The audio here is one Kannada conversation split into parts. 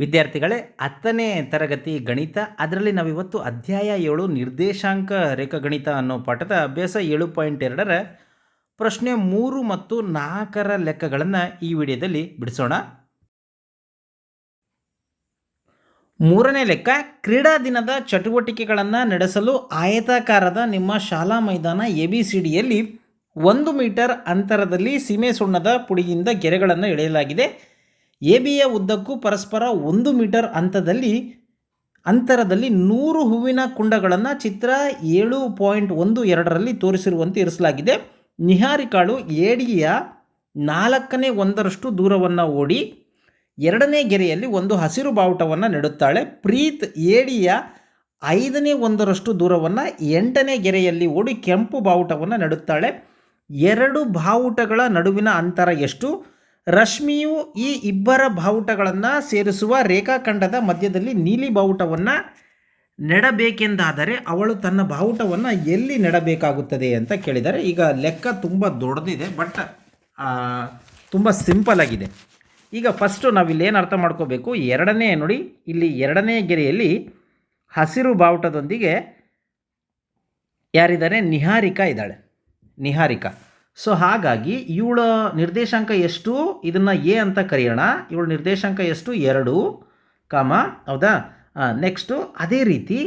ವಿದ್ಯಾರ್ಥಿಗಳೇ, ಹತ್ತನೇ ತರಗತಿ ಗಣಿತ, ಅದರಲ್ಲಿ ನಾವಿವತ್ತು ಅಧ್ಯಾಯ ಏಳು ನಿರ್ದೇಶಾಂಕ ರೇಖಾಗಣಿತ ಅನ್ನೋ ಪಾಠದ ಅಭ್ಯಾಸ ಏಳು ಪಾಯಿಂಟ್ ಎರಡರ ಪ್ರಶ್ನೆ ಮೂರು ಮತ್ತು ನಾಲ್ಕರ ಲೆಕ್ಕಗಳನ್ನು ಈ ವಿಡಿಯೋದಲ್ಲಿ ಬಿಡಿಸೋಣ. ಮೂರನೇ ಲೆಕ್ಕ, ಕ್ರೀಡಾ ದಿನದ ಚಟುವಟಿಕೆಗಳನ್ನು ನಡೆಸಲು ಆಯತಾಕಾರದ ನಿಮ್ಮ ಶಾಲಾ ಮೈದಾನ ಎ ಬಿ ಸಿ ಡಿಯಲ್ಲಿ ಒಂದು ಮೀಟರ್ ಅಂತರದಲ್ಲಿ ಸೀಮೆ ಸುಣ್ಣದ ಪುಡಿಯಿಂದ ಗೆರೆಗಳನ್ನು ಎಳೆಯಲಾಗಿದೆ. ಎ ಬಿಯ ಉದ್ದಕ್ಕೂ ಪರಸ್ಪರ ಒಂದು ಮೀಟರ್ ಅಂತದಲ್ಲಿ, ಅಂತರದಲ್ಲಿ ನೂರು ಹೂವಿನ ಕುಂಡಗಳನ್ನು ಚಿತ್ರ ಏಳು ಪಾಯಿಂಟ್ ಒಂದು ಎರಡರಲ್ಲಿ ತೋರಿಸಿರುವಂತೆ ಇರಿಸಲಾಗಿದೆ. ನಿಹಾರಿಕಾಳು ಏಡಿಯ ನಾಲ್ಕನೇ ಒಂದರಷ್ಟು ದೂರವನ್ನು ಓಡಿ ಎರಡನೇ ಗೆರೆಯಲ್ಲಿ ಒಂದು ಹಸಿರು ಬಾವುಟವನ್ನು ನೆಡುತ್ತಾಳೆ. ಪ್ರೀತ್ ಏಡಿಯ ಐದನೇ ಒಂದರಷ್ಟು ದೂರವನ್ನು ಎಂಟನೇ ಗೆರೆಯಲ್ಲಿ ಓಡಿ ಕೆಂಪು ಬಾವುಟವನ್ನು ನೆಡುತ್ತಾಳೆ. ಎರಡು ಬಾವುಟಗಳ ನಡುವಿನ ಅಂತರ ಎಷ್ಟು? ರಶ್ಮಿಯು ಈ ಇಬ್ಬರ ಬಾವುಟಗಳನ್ನು ಸೇರಿಸುವ ರೇಖಾಖಂಡದ ಮಧ್ಯದಲ್ಲಿ ನೀಲಿ ಬಾವುಟವನ್ನು ನೆಡಬೇಕೆಂದಾದರೆ ಅವಳು ತನ್ನ ಬಾವುಟವನ್ನು ಎಲ್ಲಿ ನೆಡಬೇಕಾಗುತ್ತದೆ ಅಂತ ಕೇಳಿದರೆ, ಈಗ ಲೆಕ್ಕ ತುಂಬ ದೊಡ್ಡದಿದೆ ಬಟ್ ತುಂಬ ಸಿಂಪಲ್ ಆಗಿದೆ. ಈಗ ಫಸ್ಟು ನಾವಿಲ್ಲಿ ಏನು ಅರ್ಥ ಮಾಡ್ಕೋಬೇಕು? ಎರಡನೇ, ನೋಡಿ, ಇಲ್ಲಿ ಎರಡನೇ ಗೆರೆಯಲ್ಲಿ ಹಸಿರು ಬಾವುಟದೊಂದಿಗೆ ಯಾರಿದ್ದಾರೆ? ನಿಹಾರಿಕಾ ಇದ್ದಾಳೆ. ನಿಹಾರಿಕಾ. ಸೊ ಹಾಗಾಗಿ ಇವಳ ನಿರ್ದೇಶಾಂಕ ಎಷ್ಟು? ಇದನ್ನು ಎ ಅಂತ ಕರೆಯೋಣ. ಇವಳ ನಿರ್ದೇಶಾಂಕ ಎಷ್ಟು? ಎರಡು, ಕಾಮ, ಹೌದಾ? ನೆಕ್ಸ್ಟು ಅದೇ ರೀತಿ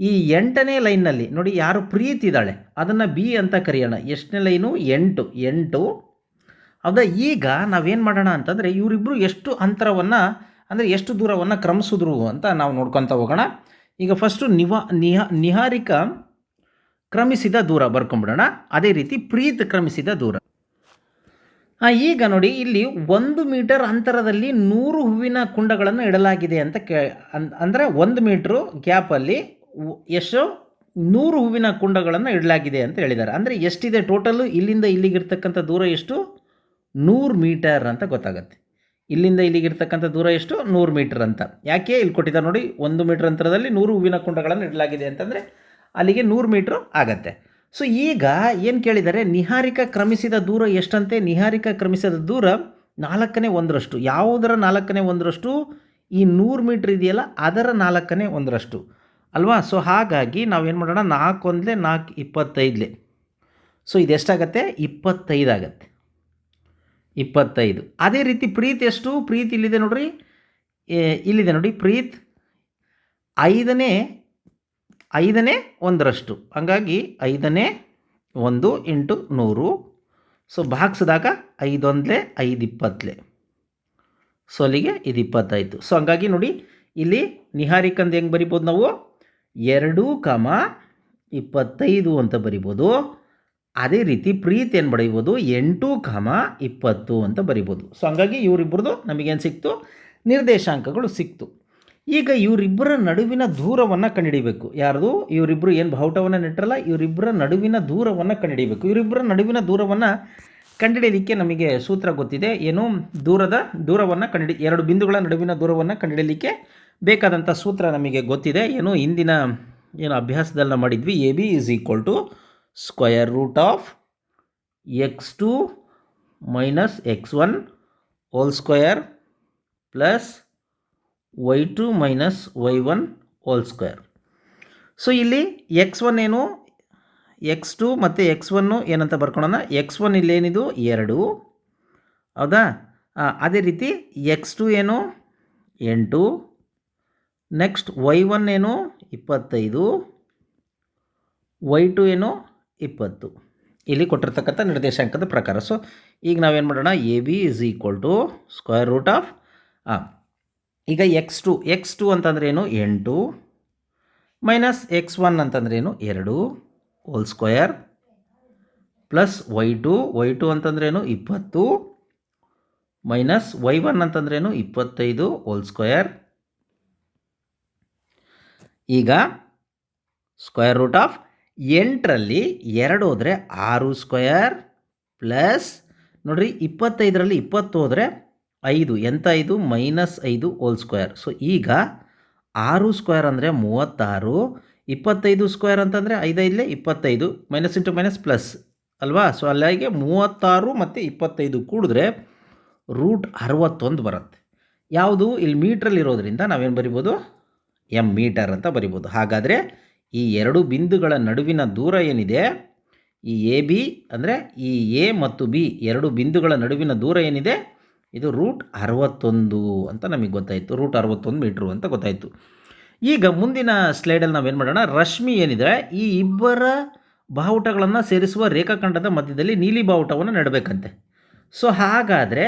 ಈ ಎಂಟನೇ ಲೈನ್ನಲ್ಲಿ ನೋಡಿ ಯಾರು ಪ್ರೀತಿ ಇದ್ದಾಳೆ, ಅದನ್ನು ಬಿ ಅಂತ ಕರೆಯೋಣ. ಎಷ್ಟನೇ ಲೈನು ಎಂಟು ಎಂಟು. ಹೌದಾ? ಈಗ ನಾವೇನು ಮಾಡೋಣ ಅಂತಂದರೆ ಇವರಿಬ್ಬರು ಎಷ್ಟು ಅಂತರವನ್ನು, ಅಂದರೆ ಎಷ್ಟು ದೂರವನ್ನು ಕ್ರಮಿಸಿದ್ರು ಅಂತ ನಾವು ನೋಡ್ಕೊತ ಹೋಗೋಣ. ಈಗ ಫಸ್ಟು ನಿವಾ, ನಿಹ, ನಿಹಾರಿಕಾ ಕ್ರಮಿಸಿದ ದೂರ ಬರ್ಕೊಂಬಿಡೋಣ. ಅದೇ ರೀತಿ ಪ್ರೀತ್ ಕ್ರಮಿಸಿದ ದೂರ. ಈಗ ನೋಡಿ, ಇಲ್ಲಿ ಒಂದು ಮೀಟರ್ ಅಂತರದಲ್ಲಿ ನೂರು ಹೂವಿನ ಕುಂಡಗಳನ್ನು ಇಡಲಾಗಿದೆ ಅಂತ ಕೇ ಅಂದರೆ ಒಂದು ಮೀಟ್ರು ಗ್ಯಾಪಲ್ಲಿ ಎಷ್ಟು ನೂರು ಹೂವಿನ ಕುಂಡಗಳನ್ನು ಇಡಲಾಗಿದೆ ಅಂತ ಹೇಳಿದ್ದಾರೆ. ಅಂದರೆ ಎಷ್ಟಿದೆ ಟೋಟಲು ಇಲ್ಲಿಂದ ಇಲ್ಲಿಗಿರ್ತಕ್ಕಂಥ ದೂರ ಎಷ್ಟು? ನೂರು ಮೀಟರ್ ಅಂತ ಗೊತ್ತಾಗುತ್ತೆ. ಇಲ್ಲಿಂದ ಇಲ್ಲಿಗಿರ್ತಕ್ಕಂಥ ದೂರ ಎಷ್ಟು? ನೂರು ಮೀಟರ್ ಅಂತ. ಯಾಕೆ? ಇಲ್ಲಿ ಕೊಟ್ಟಿದ್ದಾರೆ ನೋಡಿ, ಒಂದು ಮೀಟರ್ ಅಂತರದಲ್ಲಿ ನೂರು ಹೂವಿನ ಕುಂಡಗಳನ್ನು ಇಡಲಾಗಿದೆ ಅಂತಂದರೆ ಅಲ್ಲಿಗೆ ನೂರು ಮೀಟ್ರ್ ಆಗತ್ತೆ. ಸೊ ಈಗ ಏನು ಕೇಳಿದರೆ, ನಿಹಾರಿಕ ಕ್ರಮಿಸಿದ ದೂರ ಎಷ್ಟಂತೆ? ನಿಹಾರಿಕ ಕ್ರಮಿಸಿದ ದೂರ ನಾಲ್ಕನೇ ಒಂದರಷ್ಟು. ಯಾವುದರ ನಾಲ್ಕನೇ ಒಂದರಷ್ಟು? ಈ ನೂರು ಮೀಟ್ರ್ ಇದೆಯಲ್ಲ, ಅದರ ನಾಲ್ಕನೇ ಒಂದರಷ್ಟು. ಅಲ್ವಾ? ಸೊ ಹಾಗಾಗಿ ನಾವೇನು ಮಾಡೋಣ? ನಾಲ್ಕು ಒಂದಲೇ ನಾಲ್ಕು ಇಪ್ಪತ್ತೈದಲೆ. ಸೊ ಇದೆಷ್ಟಾಗತ್ತೆ ಇಪ್ಪತ್ತೈದು ಆಗತ್ತೆ. ಇಪ್ಪತ್ತೈದು. ಅದೇ ರೀತಿ ಪ್ರೀತ್ ಎಷ್ಟು? ಪ್ರೀತ್ ಇಲ್ಲಿದೆ ನೋಡ್ರಿ. ಇಲ್ಲಿದೆ ನೋಡಿ ಪ್ರೀತ್. ಐದನೇ ಐದನೇ ಒಂದರಷ್ಟು. ಹಂಗಾಗಿ ಐದನೇ ಒಂದು ಇಂಟು ನೂರು. ಸೊ ಭಾಗಿಸಿದಾಗ ಐದೊಂದ್ಲೆ ಐದು ಇಪ್ಪತ್ತಲೆ ಸೊ ಅಲ್ಲಿಗೆ ಇದು ಇಪ್ಪತ್ತೈದು ಸೊ ಹಂಗಾಗಿ ನೋಡಿ, ಇಲ್ಲಿ ನಿಹಾರಿಕಂದು ಹೆಂಗೆ ಬರಿಬೋದು ನಾವು? ಎರಡು ಕಮ ಇಪ್ಪತ್ತೈದು ಅಂತ ಬರಿಬೋದು. ಅದೇ ರೀತಿ ಪ್ರೀತಿ ಏನು ಬರೀಬೋದು ಎಂಟು ಕಮ ಇಪ್ಪತ್ತು ಅಂತ ಬರಿಬೋದು. ಸೊ ಹಂಗಾಗಿ ಇವರಿಬ್ಬರದು ನಮಗೇನು ಸಿಕ್ತು? ನಿರ್ದೇಶಾಂಕಗಳು ಸಿಕ್ತು. ಈಗ ಇವರಿಬ್ಬರ ನಡುವಿನ ದೂರವನ್ನು ಕಂಡುಹಿಡಿಬೇಕು ಯಾರ್ದು? ಇವರಿಬ್ಬರು ಏನು ಬಾವುಟವನ್ನು ನೆಟ್ಟರಲ್ಲ, ಇವರಿಬ್ಬರ ನಡುವಿನ ದೂರವನ್ನು ಕಂಡುಹಿಡಿಬೇಕು ಇವರಿಬ್ಬರ ನಡುವಿನ ದೂರವನ್ನು ಕಂಡುಹಿಡಿಯಲಿಕ್ಕೆ ನಮಗೆ ಸೂತ್ರ ಗೊತ್ತಿದೆ. ಏನು? ದೂರದ ದೂರವನ್ನು ಕಂಡುಹಿಡಿ ಎರಡು ಬಿಂದುಗಳ ನಡುವಿನ ದೂರವನ್ನು ಕಂಡುಹಿಡಿಯಲಿಕ್ಕೆ ಬೇಕಾದಂಥ ಸೂತ್ರ ನಮಗೆ ಗೊತ್ತಿದೆ. ಏನು? ಇಂದಿನ ಏನು ಅಭ್ಯಾಸದಲ್ಲಿ ಮಾಡಿದ್ವಿ. A B is equal to square root of x two minus x one whole square plus y two minus y one whole square so ಇಲ್ಲಿ ಎಕ್ಸ್ ಒನ್ ಏನು? ಎಕ್ಸ್ ಟು ಮತ್ತು ಎಕ್ಸ್ ಒನ್ನು ಏನಂತ ಬರ್ಕೊಳ್ಳೋಣ ಎಕ್ಸ್ ಒನ್ ಇಲ್ಲೇನಿದು ಎರಡು. ಹೌದಾ? ಅದೇ ರೀತಿ ಎಕ್ಸ್ ಟು ಏನು? ಎಂಟು. ನೆಕ್ಸ್ಟ್ ವೈ ಒನ್ ಏನು? ಇಪ್ಪತ್ತೈದು. ವೈ ಟು ಏನು? ಇಪ್ಪತ್ತು. ಇಲ್ಲಿ ಕೊಟ್ಟಿರ್ತಕ್ಕಂಥ ನಿರ್ದೇಶಾಂಕದ ಪ್ರಕಾರ. ಸೊ ಈಗ ನಾವೇನು ಮಾಡೋಣ? A B is equal to square root of ಈಗ ಎಕ್ಸ್ ಟು ಎಕ್ಸ್ ಟು ಅಂತಂದ್ರೇನು ಎಂಟು. ಮೈನಸ್ ಎಕ್ಸ್ ಒನ್ ಅಂತಂದ್ರೇನು ಎರಡು whole square plus y two y two ಅಂತಂದ್ರೇನು ಇಪ್ಪತ್ತು. ಮೈನಸ್ ವೈ ಒನ್ ಅಂತಂದ್ರೇನು ಇಪ್ಪತ್ತೈದು ಹೋಲ್ ಸ್ಕ್ವಯರ್ ಈಗ ಸ್ಕ್ವಯರ್ ರೂಟ್ ಆಫ್ ಎಂಟರಲ್ಲಿ ಎರಡು ಹೋದರೆ ಆರು ಸ್ಕ್ವಯರ್ ಪ್ಲಸ್ ನೋಡಿರಿ ಇಪ್ಪತ್ತೈದರಲ್ಲಿ ಇಪ್ಪತ್ತು ಹೋದರೆ ಐದು, ಎಂತ ಐದು? ಮೈನಸ್ ಐದು ಹೋಲ್ ಸ್ಕ್ವೇರ್. ಸೊ ಈಗ ಆರು ಸ್ಕ್ವೇರ್ ಅಂದರೆ ಮೂವತ್ತಾರು, ಇಪ್ಪತ್ತೈದು ಸ್ಕ್ವೇರ್ ಅಂತಂದರೆ ಐದೈದಲೇ ಇಪ್ಪತ್ತೈದು, ಮೈನಸ್ ಇಂಟು ಮೈನಸ್ ಪ್ಲಸ್, ಅಲ್ವಾ? ಸೊ ಅಲ್ಲಿಗೆ ಮೂವತ್ತಾರು ಮತ್ತು ಇಪ್ಪತ್ತೈದು ಕೂಡಿದ್ರೆ ರೂಟ್ ಅರವತ್ತೊಂದು ಬರುತ್ತೆ. ಯಾವುದು? ಇಲ್ಲಿ ಮೀಟ್ರಲ್ಲಿ ಇರೋದ್ರಿಂದ ನಾವೇನು ಬರಿಬೋದು? ಎಂ ಮೀಟರ್ ಅಂತ ಬರಿಬೋದು. ಹಾಗಾದರೆ ಈ ಎರಡು ಬಿಂದುಗಳ ನಡುವಿನ ದೂರ ಏನಿದೆ? ಈ ಎ ಬಿ ಅಂದರೆ ಈ ಎ ಮತ್ತು ಬಿ ಎರಡು ಬಿಂದುಗಳ ನಡುವಿನ ದೂರ ಏನಿದೆ? ಇದು ರೂಟ್ ಅರವತ್ತೊಂದು ಅಂತ ನಮಗೆ ಗೊತ್ತಾಯಿತು. ರೂಟ್ ಅರವತ್ತೊಂದು ಮೀಟ್ರು ಅಂತ ಗೊತ್ತಾಯಿತು. ಈಗ ಮುಂದಿನ ಸ್ಲೈಡಲ್ಲಿ ನಾವೇನು ಮಾಡೋಣ? ರಶ್ಮಿ ಏನಿದೆ? ಈ ಇಬ್ಬರ ಬಾವುಟಗಳನ್ನು ಸೇರಿಸುವ ರೇಖಾಖಂಡದ ಮಧ್ಯದಲ್ಲಿ ನೀಲಿ ಬಾವುಟವನ್ನು ನೆಡಬೇಕಂತೆ. ಸೊ ಹಾಗಾದರೆ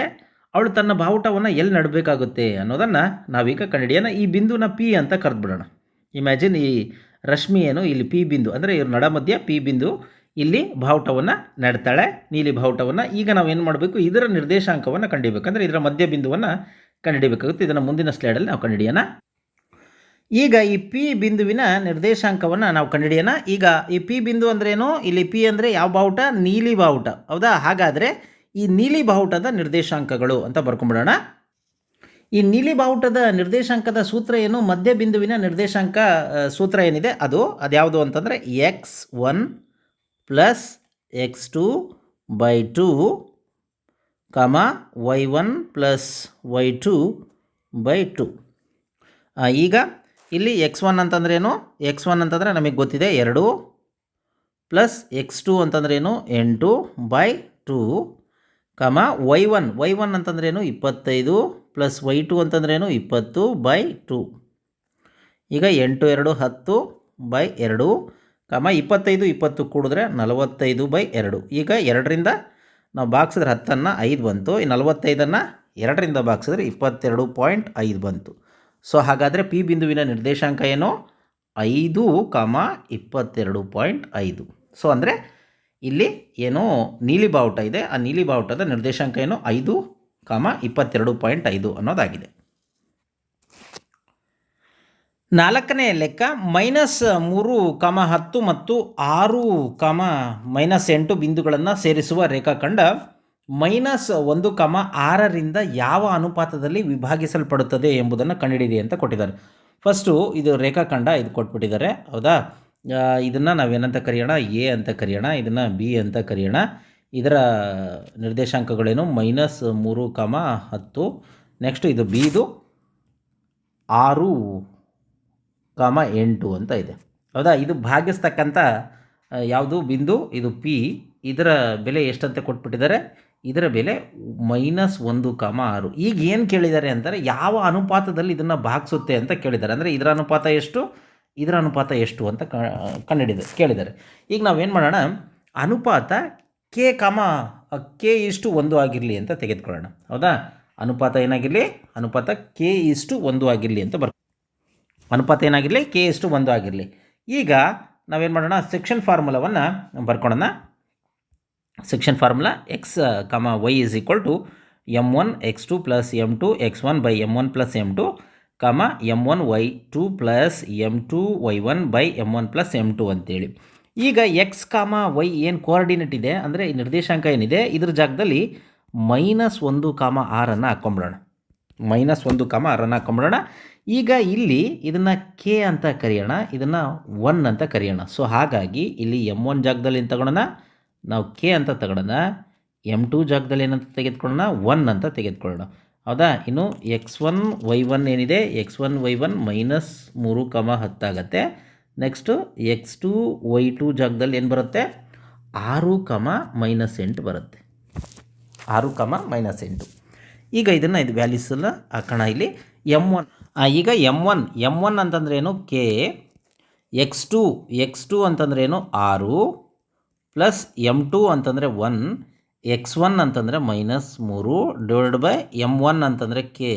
ಅವಳು ತನ್ನ ಬಾವುಟವನ್ನು ಎಲ್ಲಿ ನಡಬೇಕಾಗುತ್ತೆ ಅನ್ನೋದನ್ನು ನಾವೀಗ ಕಂಡಿಡಿಯೋಣ ಈ ಬಿಂದುನ ಪಿ ಅಂತ ಕರೆದ್ಬಿಡೋಣ. ಇಮ್ಯಾಜಿನ್ ಈ ರಶ್ಮಿ ಏನು ಇಲ್ಲಿ ಪಿ ಬಿಂದು, ಅಂದರೆ ಇವ್ರ ನಡ ಮಧ್ಯ ಪಿ ಬಿಂದು ಇಲ್ಲಿ ಬಾವುಟವನ್ನು ನಡ್ತಾಳೆ, ನೀಲಿ ಬಾವುಟವನ್ನು ಈಗ ನಾವು ಏನು ಮಾಡಬೇಕು? ಇದರ ನಿರ್ದೇಶಾಂಕವನ್ನು ಕಂಡಿಬೇಕು ಅಂದರೆ ಇದರ ಮಧ್ಯ ಬಿಂದುವನ್ನು ಕಂಡುಹಿಡಿಬೇಕಾಗುತ್ತೆ ಇದನ್ನು ಮುಂದಿನ ಸ್ಲೈಡಲ್ಲಿ ನಾವು ಕಂಡುಹಿಡಿಯೋಣ ಈಗ ಈ ಪಿ ಬಿಂದುವಿನ ನಿರ್ದೇಶಾಂಕವನ್ನು ನಾವು ಕಂಡುಹಿಡಿಯೋಣ ಈಗ ಈ ಪಿ ಬಿಂದು ಅಂದ್ರೇನು ಇಲ್ಲಿ ಪಿ ಅಂದರೆ ಯಾವ ಬಾವುಟ ನೀಲಿ ಬಾವುಟ ಹೌದಾ? ಹಾಗಾದರೆ ಈ ನೀಲಿ ಬಾವುಟದ ನಿರ್ದೇಶಾಂಕಗಳು ಅಂತ ಬರ್ಕೊಂಬಿಡೋಣ. ಈ ನೀಲಿ ಬಾವುಟದ ನಿರ್ದೇಶಾಂಕದ ಸೂತ್ರ ಏನು? ಮಧ್ಯ ಬಿಂದುವಿನ ನಿರ್ದೇಶಾಂಕ ಸೂತ್ರ ಏನಿದೆ? ಅದು ಅದ್ಯಾವುದು ಅಂತಂದರೆ x one plus x two by two comma y one plus y two by two. ಈಗ ಇಲ್ಲಿ ಎಕ್ಸ್ ಒನ್ ಅಂತಂದ್ರೇನು ಎಕ್ಸ್ ಒನ್ ಅಂತಂದರೆ ನಮಗೆ ಗೊತ್ತಿದೆ ಎರಡು ಪ್ಲಸ್ ಎಕ್ಸ್ ಟು ಅಂತಂದ್ರೇನು ಎಂಟು by two comma y one. Y one ಅಂತಂದ್ರೇನು ಇಪ್ಪತ್ತೈದು ಪ್ಲಸ್ ವೈ ಟು ಅಂತಂದ್ರೇನು ಇಪ್ಪತ್ತು ಬೈ ಟು. ಈಗ ಎಂಟು ಎರಡು ಹತ್ತು ಬೈ ಎರಡು ಕಮ ಇಪ್ಪತ್ತೈದು, ಇಪ್ಪತ್ತು ಕೂಡಿದ್ರೆ ನಲವತ್ತೈದು ಬೈ ಎರಡು. ಈಗ ಎರಡರಿಂದ ನಾವು ಬಾಗ್ಸಿದ್ರೆ ಹತ್ತನ್ನು ಐದು ಬಂತು. ಈ ನಲವತ್ತೈದನ್ನು ಎರಡರಿಂದ ಬಾಗ್ಸಿದ್ರೆ ಇಪ್ಪತ್ತೆರಡು ಪಾಯಿಂಟ್ ಐದು ಬಂತು. ಸೊ ಹಾಗಾದರೆ ಪಿ ಬಿಂದುವಿನ ನಿರ್ದೇಶಾಂಕ ಏನು? ಐದು ಕಮ ಇಪ್ಪತ್ತೆರಡು ಪಾಯಿಂಟ್ ಐದು. ಸೊ ಅಂದರೆ ಇಲ್ಲಿ ಏನು ನೀಲಿ ಬಾವುಟ ಇದೆ. ಆ ನೀಲಿ ಬಾವುಟದ ನಿರ್ದೇಶಾಂಕ ಏನು? ಐದು ಕಾಮ ಇಪ್ಪತ್ತೆರಡು ಪಾಯಿಂಟ್ ಐದು ಅನ್ನೋದಾಗಿದೆ. ನಾಲ್ಕನೇ ಲೆಕ್ಕ ಮೈನಸ್ ಮೂರು ಕಮ ಹತ್ತು ಮತ್ತು ಆರು ಕಮ ಮೈನಸ್ ಎಂಟು ಬಿಂದುಗಳನ್ನು ಸೇರಿಸುವ ರೇಖಾಖಂಡ ಮೈನಸ್ ಒಂದು ಕಮ ಆರರಿಂದ ಯಾವ ಅನುಪಾತದಲ್ಲಿ ವಿಭಾಗಿಸಲ್ಪಡುತ್ತದೆ ಎಂಬುದನ್ನು ಕಂಡುಹಿಡಿಯಿರಿ ಅಂತ ಕೊಟ್ಟಿದ್ದಾರೆ. ಫಸ್ಟು ಇದು ರೇಖಾಖಂಡ ಇದು ಕೊಟ್ಬಿಟ್ಟಿದ್ದಾರೆ. ಹೌದಾ? ಇದನ್ನು ನಾವೇನಂತ ಕರೆಯೋಣ? ಎ ಅಂತ ಕರೆಯೋಣ. ಇದನ್ನು ಬಿ ಅಂತ ಕರೆಯೋಣ. ಇದರ ನಿರ್ದೇಶಾಂಕಗಳೇನು? ಮೈನಸ್ ಮೂರು ಕಮ ಹತ್ತು. ನೆಕ್ಸ್ಟ್ ಇದು ಬಿದು ಆರು. ಕಾಮ ಎಂಟು ಅಂತ ಇದೆ. ಹೌದಾ? ಇದು ಭಾಗಿಸ್ತಕ್ಕಂಥ ಯಾವುದು? ಬಿಂದು, ಇದು ಪಿ. ಇದರ ಬೆಲೆ ಎಷ್ಟಂತೆ ಕೊಟ್ಬಿಟ್ಟಿದ್ದಾರೆ? ಇದರ ಬೆಲೆ ಮೈನಸ್ ಒಂದು ಕಾಮ ಆರು. ಈಗ ಏನು ಕೇಳಿದ್ದಾರೆ ಅಂತಾರೆ ಯಾವ ಅನುಪಾತದಲ್ಲಿ ಇದನ್ನು ಭಾಗಿಸುತ್ತೆ ಅಂತ ಕೇಳಿದ್ದಾರೆ. ಅಂದರೆ ಇದರ ಅನುಪಾತ ಎಷ್ಟು? ಇದರ ಅನುಪಾತ ಎಷ್ಟು ಅಂತ ಕಂಡುಹಿಡಿದ, ಕೇಳಿದ್ದಾರೆ. ಈಗ ನಾವೇನು ಮಾಡೋಣ? ಅನುಪಾತ ಕೆ ಕಾಮ ಕೆ ಇಷ್ಟು ಒಂದು ಆಗಿರಲಿ ಅಂತ ತೆಗೆದುಕೊಳ್ಳೋಣ. ಹೌದಾ? ಅನುಪಾತ ಏನಾಗಿರಲಿ? ಅನುಪಾತ ಕೆ ಇಷ್ಟು ಒಂದು ಆಗಿರಲಿ ಅಂತ ಬರ್ ಅನುಪಾತ ಏನಾಗಿರಲಿ? ಕೆ ಇಷ್ಟು ಒಂದು ಆಗಿರಲಿ. ಈಗ ನಾವೇನು ಮಾಡೋಣ? ಸೆಕ್ಷನ್ ಫಾರ್ಮುಲಾವನ್ನು ಬರ್ಕೊಳ್ಳೋಣ section formula x comma y is equal to m one x two plus m two x one by m one plus m two comma m one y two plus m two y one by m one plus m two ಅಂತೇಳಿ. ಈಗ ಎಕ್ಸ್ ಕಾಮ ವೈ ಏನು ಕೋಆರ್ಡಿನೇಟ್ ಇದೆ? ಅಂದರೆ ನಿರ್ದೇಶಾಂಕ ಏನಿದೆ? ಇದ್ರ ಜಾಗದಲ್ಲಿ ಮೈನಸ್ ಒಂದು ಕಾಮ ಆರನ್ನು ಹಾಕ್ಕೊಂಬಿಡೋಣ ಮೈನಸ್ ಒಂದು ಕಮ ರನ್ ಹಾಕೊಂಬಿಡೋಣ ಈಗ ಇಲ್ಲಿ ಇದನ್ನು ಕೆ ಅಂತ ಕರೆಯೋಣ, ಇದನ್ನು ಒನ್ ಅಂತ ಕರೆಯೋಣ. ಸೊ ಹಾಗಾಗಿ ಇಲ್ಲಿ ಎಂ ಒನ್ ಜಾಗದಲ್ಲಿ ಏನು ತಗೊಳ್ಳೋಣ ನಾವು ಕೆ ಅಂತ ತಗೊಳ್ಳೋಣ ಎಂ ಟು ಜಾಗದಲ್ಲಿ ಏನಂತ ತೆಗೆದುಕೊಳ್ಳೋಣ, ಒನ್ ಅಂತ ತೆಗೆದುಕೊಳ್ಳೋಣ. ಹೌದಾ? ಇನ್ನು ಎಕ್ಸ್ ಒನ್, ವೈ ಒನ್ ಏನಿದೆ? X one, y one minus ಮೂರು comma ಹತ್ತಾಗತ್ತೆ next x two, y two ಜಾಗದಲ್ಲಿ ಏನು ಬರುತ್ತೆ? ಆರು ಕಮ ಮೈನಸ್ ಎಂಟು ಬರುತ್ತೆ. ಆರು ಕಮ ಮೈನಸ್ ಎಂಟು. ಈಗ ಇದನ್ನು ಇದು ವ್ಯಾಲ್ಯೂಸ್ ಎಲ್ಲ ಹಾಕೋಣ ಇಲ್ಲಿ. ಎಂ ಒನ್ ಈಗ ಎಂ ಒನ್ ಎಂ ಒನ್ ಅಂತಂದ್ರೆ ಏನು? K x two x two ಅಂತಂದ್ರೆ ಏನು? ಆರು. ಪ್ಲಸ್ ಎಂ ಟು ಅಂತಂದರೆ ಒನ್ ಎಕ್ಸ್ ಒನ್ ಅಂತಂದರೆ ಮೈನಸ್ ಮೂರು. ಡಿವೈಡ್ ಬೈ ಎಂ ಒನ್ ಅಂತಂದರೆ ಕೆ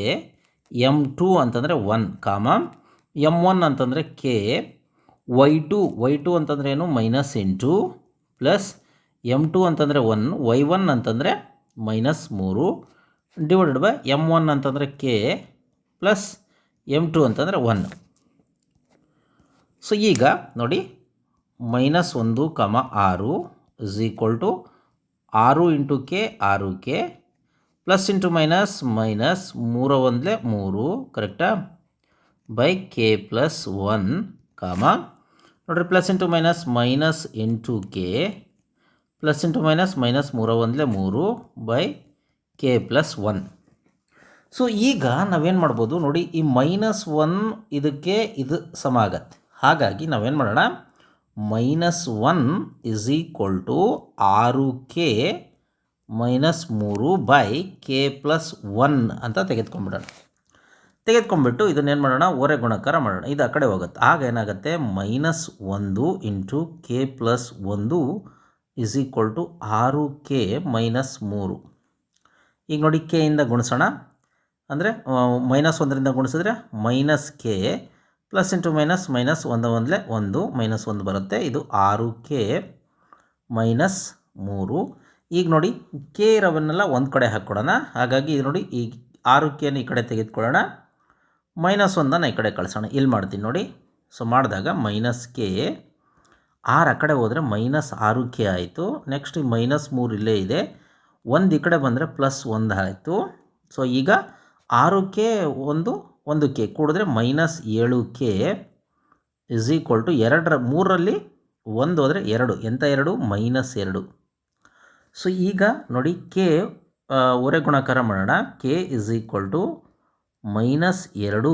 ಎಂ ಟು ಅಂತಂದರೆ ಒನ್ ಕಾಮ ಎಂ ಒನ್ ಅಂತಂದರೆ k y two y two ಅಂತಂದ್ರೆ ಏನು? ಮೈನಸ್ ಎಂಟು ಪ್ಲಸ್ ಎಂ ಟು ಅಂತಂದರೆ ಒನ್ ವೈ ಒನ್ ಅಂತಂದರೆ ಮೈನಸ್ ಮೂರು. ಡಿವೈಡೆಡ್ ಬೈ ಎಂ ಒನ್ ಅಂತಂದರೆ ಕೆ ಪ್ಲಸ್ ಎಂ ಟು ಅಂತಂದರೆ ಒನ್ ಸೊ ಈಗ ನೋಡಿ ಮೈನಸ್ ಒಂದು ಕಮ ಆರು ಇಸ್ ಈಕ್ವಲ್ ಟು ಆರು ಇಂಟು ಕೆ ಆರು k plus into minus minus ಮೂರ ಒಂದಲೇ ಮೂರು ಕರೆಕ್ಟಾ by k plus one comma ನೋಡಿರಿ ಪ್ಲಸ್ ಇಂಟು ಮೈನಸ್ ಮೈನಸ್ ಎಂಟು k plus into minus minus ಮೂರ ಒಂದಲೇ ಮೂರು by k plus one so ಈಗ ನಾವೇನು ಮಾಡ್ಬೋದು ನೋಡಿ, ಈ ಮೈನಸ್ ಒನ್ ಇದಕ್ಕೆ ಇದು ಸಮ ಆಗತ್ತೆ. ಹಾಗಾಗಿ ನಾವೇನು ಮಾಡೋಣ? Minus one is equal to ಆರು ಕೆ ಮೈನಸ್ ಮೂರು ಬೈ ಕೆ ಪ್ಲಸ್ ಒನ್ ಅಂತ ತೆಗೆದುಕೊಂಡ್ಬಿಡೋಣ. ತೆಗೆದುಕೊಂಡ್ಬಿಟ್ಟು ಇದನ್ನೇನು ಮಾಡೋಣ? ಓರೆ ಗುಣಕಾರ ಮಾಡೋಣ. ಇದು ಆ ಕಡೆ ಹೋಗುತ್ತೆ. ಆಗ ಏನಾಗುತ್ತೆ? ಮೈನಸ್ ಒಂದು ಇಂಟು ಕೆ ಪ್ಲಸ್ ಒಂದು ಇಸ್ ಈಕ್ವಲ್ ಟು ಆರು ಕೆ ಮೈನಸ್ ಮೂರು. ಈಗ ನೋಡಿ ಕೆ ಇಂದ ಗುಣಿಸೋಣ. ಅಂದರೆ ಮೈನಸ್ ಒಂದರಿಂದ ಗುಣಿಸಿದ್ರೆ minus k plus into minus minus ಒಂದು ಒಂದಲೇ ಒಂದು, ಮೈನಸ್ ಒಂದು ಬರುತ್ತೆ. ಇದು ಆರು ಕೆ ಮೈನಸ್ ಮೂರು. ಈಗ ನೋಡಿ, ಕೆ ಇರೋವನ್ನೆಲ್ಲ ಒಂದು ಕಡೆ ಹಾಕ್ಕೊಡೋಣ. ಹಾಗಾಗಿ ಇದು ನೋಡಿ ಈಗ ಆರು ಕೆನ ಈ ಕಡೆ ತೆಗೆದುಕೊಳ್ಳೋಣ. ಮೈನಸ್ ಒಂದನ್ನು ಈ ಕಡೆ ಕಳಿಸೋಣ. ಇಲ್ಲಿ ಮಾಡ್ತೀನಿ ನೋಡಿ. ಸೊ ಮಾಡಿದಾಗ ಮೈನಸ್ ಕೆ. ಆರು ಆ ಕಡೆ ಹೋದರೆ ಮೈನಸ್ ಆರು ಕೆ ಆಯಿತು. ನೆಕ್ಸ್ಟ್ ಮೈನಸ್ ಮೂರು ಇಲ್ಲೇ ಇದೆ. ಒಂದು ಈ ಕಡೆ ಬಂದರೆ ಪ್ಲಸ್ ಒಂದು ಆಯಿತು. ಸೊ ಈಗ ಆರು ಕೆ ಒಂದು ಒಂದು ಕೆ ಕೂಡಿದ್ರೆ ಮೈನಸ್ ಏಳು ಕೆ ಇಸ್ ಈಕ್ವಲ್ ಟು ಎರಡರ, ಮೂರರಲ್ಲಿ ಒಂದು ಹೋದರೆ ಎರಡು. ಎಂಥ ಎರಡು? ಮೈನಸ್ ಎರಡು. ಸೊ ಈಗ ನೋಡಿ ಕೆ ಒರೆ ಗುಣಾಕಾರ ಮಾಡೋಣ. K is equal to minus ಎರಡು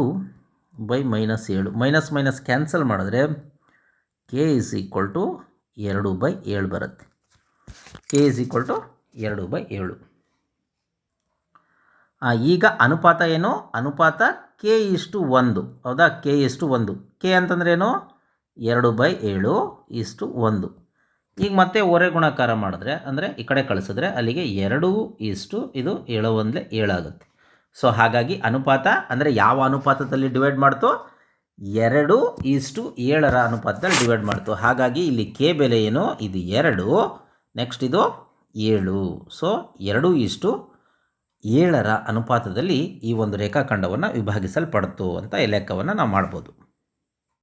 ಬೈ ಮೈನಸ್ ಏಳು. ಮೈನಸ್ ಮೈನಸ್ ಕ್ಯಾನ್ಸಲ್ ಮಾಡಿದ್ರೆ ಕೆ ಇಸ್ ಈಕ್ವಲ್ ಟು ಎರಡು ಬೈ ಏಳು ಬರುತ್ತೆ. ಕೆ ಇಸ್ ಈಕ್ವಲ್ ಟು ಎರಡು ಬೈ ಏಳು. ಈಗ ಅನುಪಾತ ಏನು? ಅನುಪಾತ ಕೆ ಇಷ್ಟು ಒಂದು. ಹೌದಾ? ಕೆ ಇಷ್ಟು ಒಂದು. ಕೆ ಅಂತಂದ್ರೆ ಏನು ಎರಡು ಬೈ ಏಳು ಇಷ್ಟು ಒಂದು. ಈಗ ಮತ್ತೆ ಒರೆ ಗುಣಾಕಾರ ಮಾಡಿದ್ರೆ, ಅಂದರೆ ಈ ಕಡೆ ಕಳಿಸಿದ್ರೆ ಅಲ್ಲಿಗೆ ಎರಡು ಇಷ್ಟು, ಇದು ಏಳು ಒಂದಲೇ ಏಳಾಗುತ್ತೆ ಸೊ ಹಾಗಾಗಿ ಅನುಪಾತ, ಅಂದರೆ ಯಾವ ಅನುಪಾತದಲ್ಲಿ ಡಿವೈಡ್ ಮಾಡ್ತು? ಎರಡು ಇಷ್ಟು ಏಳರ ಅನುಪಾತದಲ್ಲಿ ಡಿವೈಡ್ ಮಾಡ್ತು. ಹಾಗಾಗಿ ಇಲ್ಲಿ ಕೆ ಬೆಲೆ ಏನು? ಇದು ಎರಡು. ನೆಕ್ಸ್ಟ್ ಇದು ಏಳು. ಸೊ ಎರಡು ಇಷ್ಟು ಏಳರ ಅನುಪಾತದಲ್ಲಿ ಈ ಒಂದು ರೇಖಾಖಂಡವನ್ನು ವಿಭಾಗಿಸಲ್ಪಡ್ತು ಅಂತ ಈ ಲೆಕ್ಕವನ್ನು ನಾವು ಮಾಡ್ಬೋದು.